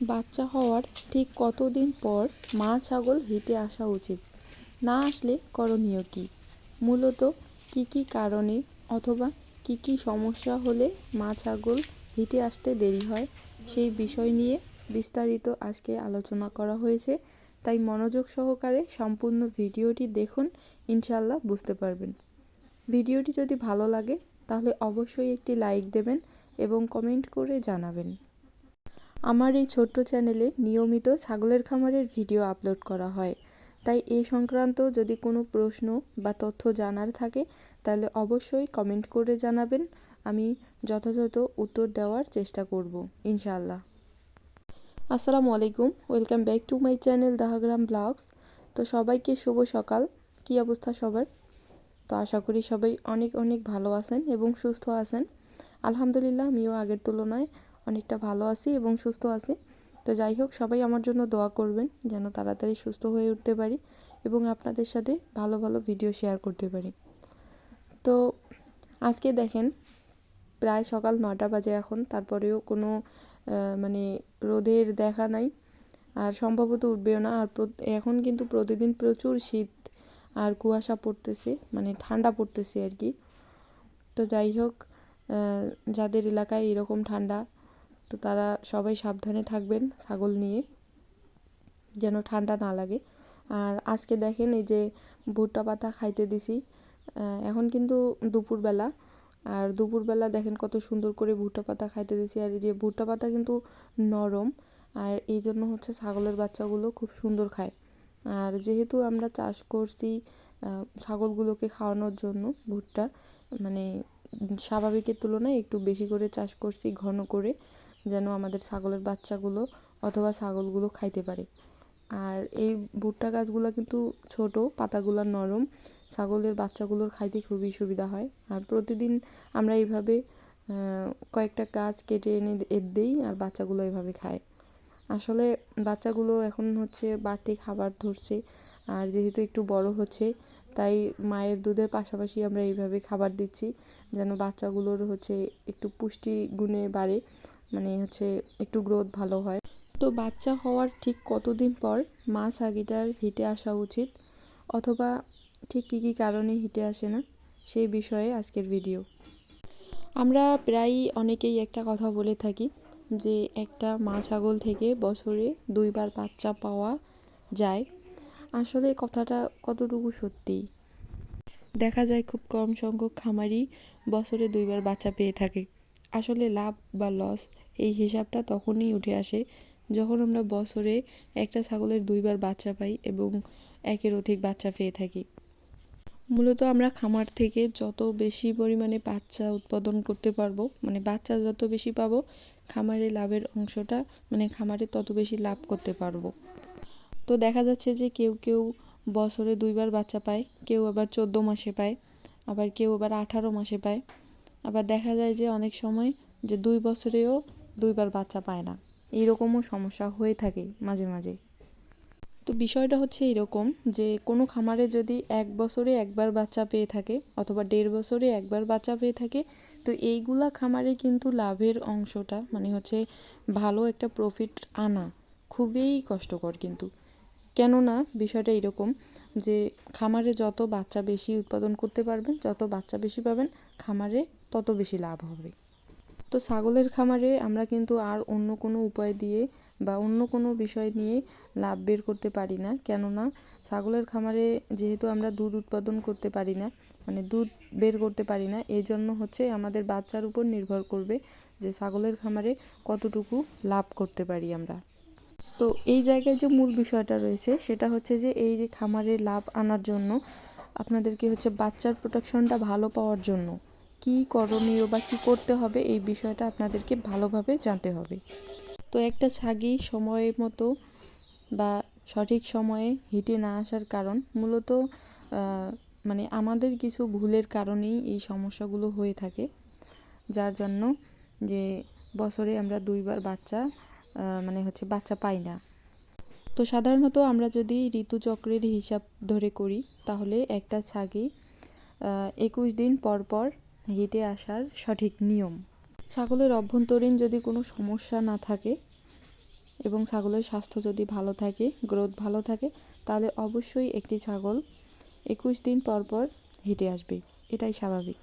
বাচ্চা হওয়ার ঠিক কতদিন পর মা ছাগল হিটে আসা উচিত? না আসলে করণীয় কী? মূলত কি কি কারণে অথবা কি কি সমস্যা হলে মা ছাগল হিটে আসতে দেরি হয় সেই বিষয় নিয়ে বিস্তারিত আজকে আলোচনা করা হয়েছে। তাই মনোযোগ সহকারে সম্পূর্ণ ভিডিওটি দেখুন ইনশাল্লাহ বুঝতে পারবেন। ভিডিওটি যদি ভালো লাগে, তাহলে অবশ্যই একটি লাইক দেবেন এবং কমেন্ট করে জানাবেন। আমার এই ছোট্ট চ্যানেলে নিয়মিত ছাগলের খামারের ভিডিও আপলোড করা হয়। তাই এই সংক্রান্ত যদি কোনো প্রশ্ন বা তথ্য জানার থাকে, তাহলে অবশ্যই কমেন্ট করে জানাবেন। আমি যথাযথ উত্তর দেওয়ার চেষ্টা করব ইনশাল্লাহ আসসালামু আলাইকুম welcome back to my channel Dahagram vlogs তো সবাইকে শুভ সকাল। কি অবস্থা সবার? তো আশা করি সবাই অনেক অনেক ভালো আছেন এবং সুস্থ আছেন। আলহামদুলিল্লাহ, আমিও আগের তুলনায় অনেকটা ভালো আছি এবং সুস্থ আছি। তো যাই হোক, সবাই আমার জন্য দোয়া করবেন যেন তাড়াতাড়ি সুস্থ হয়ে উঠতে পারি এবং আপনাদের সাথে ভালো ভালো ভিডিও শেয়ার করতে পারি। তো আজকে দেখেন, প্রায় সকাল নটা বাজে এখন, তারপরেও কোনো মানে রোদের দেখা নাই। আর সম্ভবত উঠবেও না। আর এখন কিন্তু প্রতিদিন প্রচুর শীত আর কুয়াশা পড়তেছে মানে ঠান্ডা পড়তেছে আর কি। তো যাই হোক যাদের এলাকায় এরকম ঠান্ডা তো তারা সবাই সাবধানে থাকবেন ছাগল নিয়ে, যেন ঠান্ডা না লাগে। আর আজকে দেখেন এই যে ভুট্টা পাতা খাইতে দিছি। এখন কিন্তু দুপুরবেলা। আর দুপুরবেলা দেখেন কত সুন্দর করে ভুট্টা পাতা খাইতে দিছি। আর এই যে ভুট্টা পাতা কিন্তু নরম। আর এই জন্য হচ্ছে ছাগলের বাচ্চাগুলো খুব সুন্দর খায়। আর যেহেতু আমরা চাষ করছি ছাগলগুলোকে খাওয়ানোর জন্য ভুট্টা মানে স্বাভাবিকের তুলনায় একটু বেশি করে চাষ করছি, ঘন করে। যেন আমাদের ছাগলের বাচ্চাগুলো অথবা ছাগলগুলো খাইতে পারে। আর এই ভুট্টা গাছগুলো কিন্তু ছোট, পাতাগুলো নরম। ছাগলের বাচ্চাগুলোর খাইতে খুবই সুবিধা হয়। আর প্রতিদিন আমরা এইভাবে কয়েকটা গাছ কেটে এনে এর দিই আর বাচ্চাগুলো এভাবে খায়। আসলে বাচ্চাগুলো এখন হচ্ছে বাড়তি খাবার ধরছে আর যেহেতু একটু বড় হচ্ছে, তাই মায়ের দুধের পাশাপাশি আমরা এইভাবে খাবার দিচ্ছি যেন বাচ্চাগুলোর হচ্ছে একটু পুষ্টি গুণে বাড়ে। মানে হচ্ছে একটু গ্রোথ ভালো হয়। তো বাচ্চা হওয়ার ঠিক কতদিন পর মা ছাগিটার হিটে আসা উচিত? অথবা ঠিক কী কী কারণে হিটে আসে না? সেই বিষয়ে আজকের ভিডিও আমরা প্রায়ই অনেকেই একটা কথা বলে থাকি যে একটা মা ছাগল থেকে বছরে দুইবার বাচ্চা পাওয়া যায়। আসলে কথাটা কতটুকু সত্যি? দেখা যায় খুব কম সংখ্যক খামারই বছরে দুইবার বাচ্চা পেয়ে থাকে। আসলে লাভ বা লস, এই হিসাবটা তখনই উঠে আসে যখন আমরা বছরে একটা ছাগলের দুইবার বাচ্চা পাই এবং একের অধিক বাচ্চা পেয়ে থাকি। মূলত আমরা খামার থেকে যত বেশি পরিমাণে বাচ্চা উৎপাদন করতে পারব মানে বাচ্চা যত বেশি পাবো, খামারে লাভের অংশটা মানে খামারে তত বেশি লাভ করতে পারব। তো দেখা যাচ্ছে যে কেউ কেউ বছরে দুইবার বাচ্চা পায়, কেউ আবার চোদ্দ মাসে পায়, আবার কেউ আবার আঠারো মাসে পায়। আবার দেখা যায় যে অনেক সময় যে দুই বছরেও দুইবার বাচ্চা পায় না। এইরকমও সমস্যা হয়ে থাকে মাঝে মাঝে। তো বিষয়টা হচ্ছে এরকম যে কোনো খামারে যদি এক বছরে একবার বাচ্চা পেয়ে থাকে অথবা দেড় বছরে একবার বাচ্চা পেয়ে থাকে, তো এইগুলা খামারে কিন্তু লাভের অংশটা মানে হচ্ছে ভালো একটা প্রফিট আনা খুবই কষ্টকর কিন্তু। কেননা বিষয়টা এরকম যে খামারে যত বাচ্চা বেশি উৎপাদন করতে পারবেন, যত বাচ্চা বেশি পাবেন, খামারে তত বেশি লাভ হবে। তো ছাগলের খামারে আমরা কিন্তু আর অন্য কোনো উপায় দিয়ে বা অন্য কোনো বিষয় নিয়ে লাভ বের করতে পারি না। কেননা ছাগলের খামারে যেহেতু আমরা দুধ উৎপাদন করতে পারি না মানে দুধ বের করতে পারি না এই জন্য হচ্ছে আমাদের বাচ্চার উপর নির্ভর করবে যে ছাগলের খামারে কতটুকু লাভ করতে পারি আমরা। তো এই জায়গায় যে মূল বিষয়টা রয়েছে সেটা হচ্ছে যে এই যে খামারে লাভ আনার জন্য, আপনাদেরকে হচ্ছে বাচ্চার প্রোটেকশনটা ভালো পাওয়ার জন্য কি করণীয় বা কী করতে হবে এই বিষয়টা আপনাদেরকে ভালোভাবে জানতে হবে। তো একটা ছাগি সময় মতো বা সঠিক সময়ে হিটে না আসার কারণ মূলত মানে আমাদের কিছু ভুলের কারণেই এই সমস্যাগুলো হয়ে থাকে। যার জন্য যে বছরে আমরা দুইবার বাচ্চা মানে হচ্ছে বাচ্চা পাই না। তো সাধারণত আমরা যদি ঋতুচক্রের হিসাব ধরে করি তাহলে একটা ছাগি একুশ দিন পর পর হিটে আসার সঠিক নিয়ম। ছাগলের অভ্যন্তরীণ যদি কোনো সমস্যা না থাকে এবং ছাগলের স্বাস্থ্য যদি ভালো থাকে, গ্রোথ ভালো থাকে, তাহলে অবশ্যই একটি ছাগল একুশ দিন পর পর হেঁটে আসবে। এটাই স্বাভাবিক।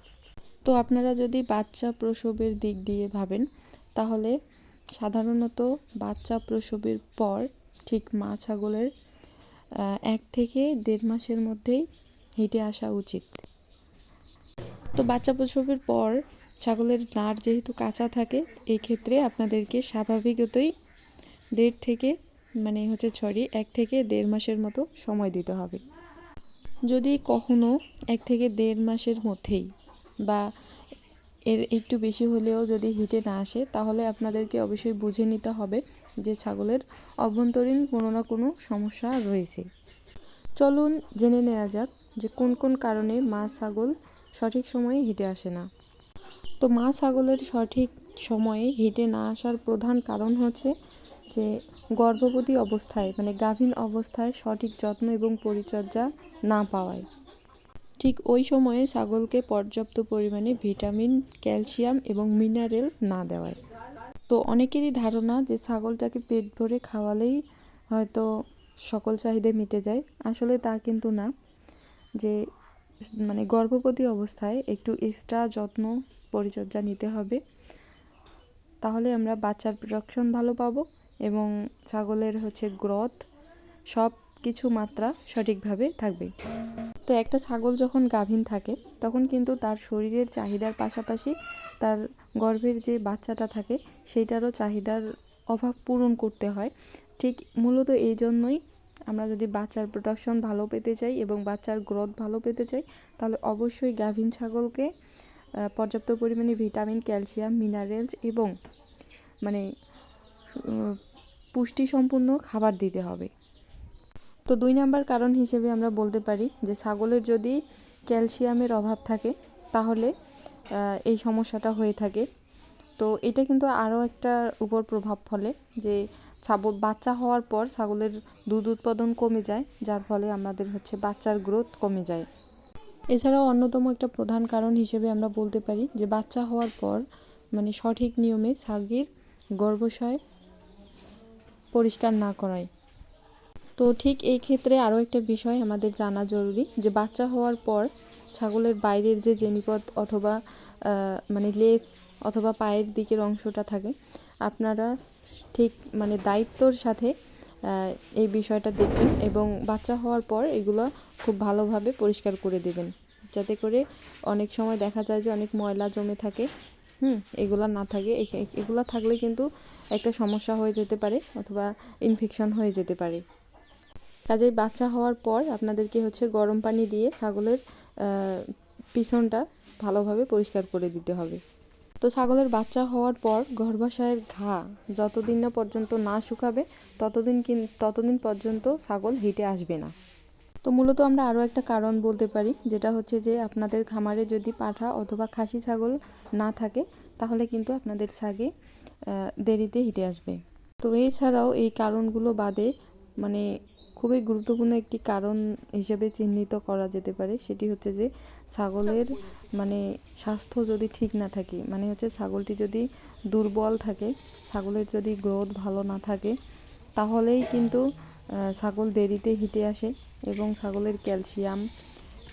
তো আপনারা যদি বাচ্চা প্রসবের দিক দিয়ে ভাবেন, তাহলে সাধারণত বাচ্চা প্রসবের পর ঠিক মা ছাগলের এক থেকে দেড় মাসের মধ্যেই হেঁটে আসা উচিত। তো বাচ্চা প্রসবের পর ছাগলের নাড় যেহেতু কাঁচা থাকে এই ক্ষেত্রে আপনাদেরকে স্বাভাবিকতই দেড় থেকে মানে হচ্ছে সরি এক থেকে দেড় মাসের মতো সময় দিতে হবে। যদি কখনো এক থেকে দেড় মাসের মধ্যেই বা এর একটু বেশি হলেও যদি হিটে না আসে, তাহলে আপনাদেরকে অবশ্যই বুঝে নিতে হবে যে ছাগলের অভ্যন্তরীণ কোনো না কোনো সমস্যা রয়েছে। চলুন জেনে নেওয়া যাক যে কোন কোন কারণে মা ছাগল সঠিক সময়ে হিটে আসে না। তো মা ছাগলের সঠিক সময়ে হিটে না আসার প্রধান কারণ হচ্ছে যে গর্ভবতী অবস্থায় মানে গাভীন অবস্থায় সঠিক যত্ন এবং পরিচর্যা না পাওয়ায়। ঠিক ওই সময়ে ছাগলকে পর্যাপ্ত পরিমাণে ভিটামিন, ক্যালসিয়াম এবং মিনারেল না দেওয়ায়। তো অনেকেরই ধারণা যে ছাগলটাকে পেট ভরে খাওয়ালেই হয়তো সকল চাহিদা মিটে যায়। আসলে তা কিন্তু না। যে মানে গর্ভবতী অবস্থায় একটু এক্সট্রা যত্ন, পরিচর্যা নিতে হবে। তাহলে আমরা বাচ্চার প্রোডাকশন ভালো পাবো এবং ছাগলের হচ্ছে গ্রোথ সব কিছু মাত্রা সঠিকভাবে থাকবে। তো একটা ছাগল যখন গাভীন থাকে, তখন কিন্তু তার শরীরের চাহিদার পাশাপাশি তার গর্ভের যে বাচ্চাটা থাকে, সেইটারও চাহিদার অভাব পূরণ করতে হয়। ঠিক মূলত এই জন্যই আমরা যদি বাচ্চার প্রোডাকশন ভালো পেতে চাই এবং বাচ্চার গ্রোথ ভালো পেতে চাই, তাহলে অবশ্যই গাভিন ছাগলকে পর্যাপ্ত পরিমাণে ভিটামিন ক্যালসিয়াম মিনারেলস এবং মানে পুষ্টি পুষ্টিসম্পন্ন খাবার দিতে হবে। তো দুই নাম্বার কারণ হিসেবে আমরা বলতে পারি যে ছাগলের যদি ক্যালসিয়ামের অভাব থাকে, তাহলে এই সমস্যাটা হয়ে থাকে। তো এটা কিন্তু আরও একটা উপর প্রভাব ফলে যে ছাগল বাচ্চা হওয়ার পর ছাগলের দুধ উৎপাদন কমে যায়, যার ফলে আমাদের হচ্ছে বাচ্চার গ্রোথ কমে যায়। এছাড়াও অন্যতম একটা প্রধান কারণ হিসেবে আমরা বলতে পারি যে বাচ্চা হওয়ার পর মানে সঠিক নিয়মে ছাগির গর্ভাশয় পরিষ্কার না করায়। তো ঠিক এই ক্ষেত্রে আরও একটা বিষয় আমাদের জানা জরুরি যে বাচ্চা হওয়ার পর ছাগলের বাইরের যে জেনিপথ অথবা মানে লেজ অথবা পায়ের দিকের অংশটা থাকে, আপনারা ঠিক মানে দায়িত্বর সাথে এই বিষয়টা দেখবেন এবং বাচ্চা হওয়ার পর এগুলো খুব ভালোভাবে পরিষ্কার করে দেবেন। যাতে করে অনেক সময় দেখা যায় যে অনেক ময়লা জমে থাকে, হুম, এগুলা না থাকে। এগুলা থাকলে কিন্তু একটা সমস্যা হয়ে যেতে পারে অথবা ইনফেকশন হয়ে যেতে পারে। কাজেই বাচ্চা হওয়ার পর আপনাদেরকে হচ্ছে গরম পানি দিয়ে ছাগলের পিছনটা ভালোভাবে পরিষ্কার করে দিতে হবে। তো ছাগলের বাচ্চা হওয়ার পর গর্ভাশয়ের ঘা যতদিন না পর্যন্ত না শুকাবে, ততদিন কিন, ততদিন পর্যন্ত ছাগল হিটে আসবে না। তো মূলত আমরা আরও একটা কারণ বলতে পারি, যেটা হচ্ছে যে আপনাদের খামারে যদি পাঠা অথবা খাসি ছাগল না থাকে, তাহলে কিন্তু আপনাদের ছাগে দেরিতে হিটে আসবে। তো এছাড়াও এই কারণগুলো বাদে মানে খুবই গুরুত্বপূর্ণ একটি কারণ হিসেবে চিহ্নিত করা যেতে পারে, সেটি হচ্ছে যে ছাগলের মানে স্বাস্থ্য যদি ঠিক না থাকে মানে হচ্ছে ছাগলটি যদি দুর্বল থাকে, ছাগলের যদি গ্রোথ ভালো না থাকে, তাহলেই কিন্তু ছাগল দেরিতে হিটে আসে এবং ছাগলের ক্যালসিয়াম,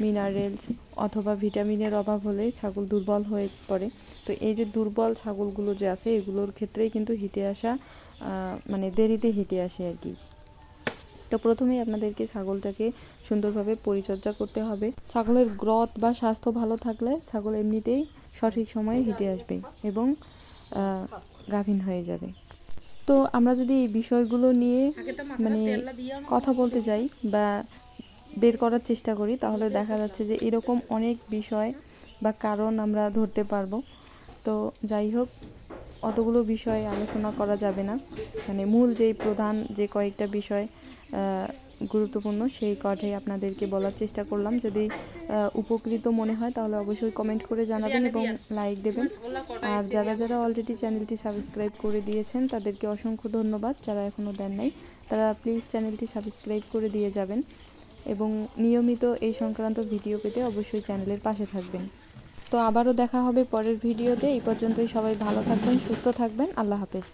মিনারেলস অথবা ভিটামিনের অভাব হলে ছাগল দুর্বল হয়ে পড়ে। তো এই যে দুর্বল ছাগলগুলো যে আছে, এগুলোর ক্ষেত্রেই কিন্তু হিটে আসা মানে দেরিতে হিটে আসে আর কি। তো প্রথমেই আপনাদেরকে ছাগলটাকে সুন্দরভাবে পরিচর্যা করতে হবে। ছাগলের গ্রথ বা স্বাস্থ্য ভালো থাকলে ছাগল এমনিতেই সঠিক সময়ে হেঁটে আসবে এবং গাভীন হয়ে যাবে। তো আমরা যদি এই বিষয়গুলো নিয়ে মানে কথা বলতে যাই বা বের করার চেষ্টা করি, তাহলে দেখা যাচ্ছে যে এরকম অনেক বিষয় বা কারণ আমরা ধরতে পারব। তো যাই হোক, অতগুলো বিষয় আলোচনা করা যাবে না। মানে মূল যেই প্রধান যে কয়েকটা বিষয় গুরুত্বপূর্ণ, সেই কটাই আপনাদেরকে বলার চেষ্টা করলাম। যদি উপকৃত মনে হয় তাহলে অবশ্যই কমেন্ট করে জানাবেন এবং লাইক দেবেন। আর যারা যারা অলরেডি চ্যানেলটি সাবস্ক্রাইব করে দিয়েছেন, তাদেরকে অসংখ্য ধন্যবাদ। যারা এখনও দেন নাই, তারা প্লিজ চ্যানেলটি সাবস্ক্রাইব করে দিয়ে যাবেন এবং নিয়মিত এই সংক্রান্ত ভিডিও পেতে অবশ্যই চ্যানেলের পাশে থাকবেন। তো আবারও দেখা হবে পরের ভিডিওতে এই পর্যন্তই সবাই ভালো থাকবেন, সুস্থ থাকবেন। আল্লাহ হাফেজ।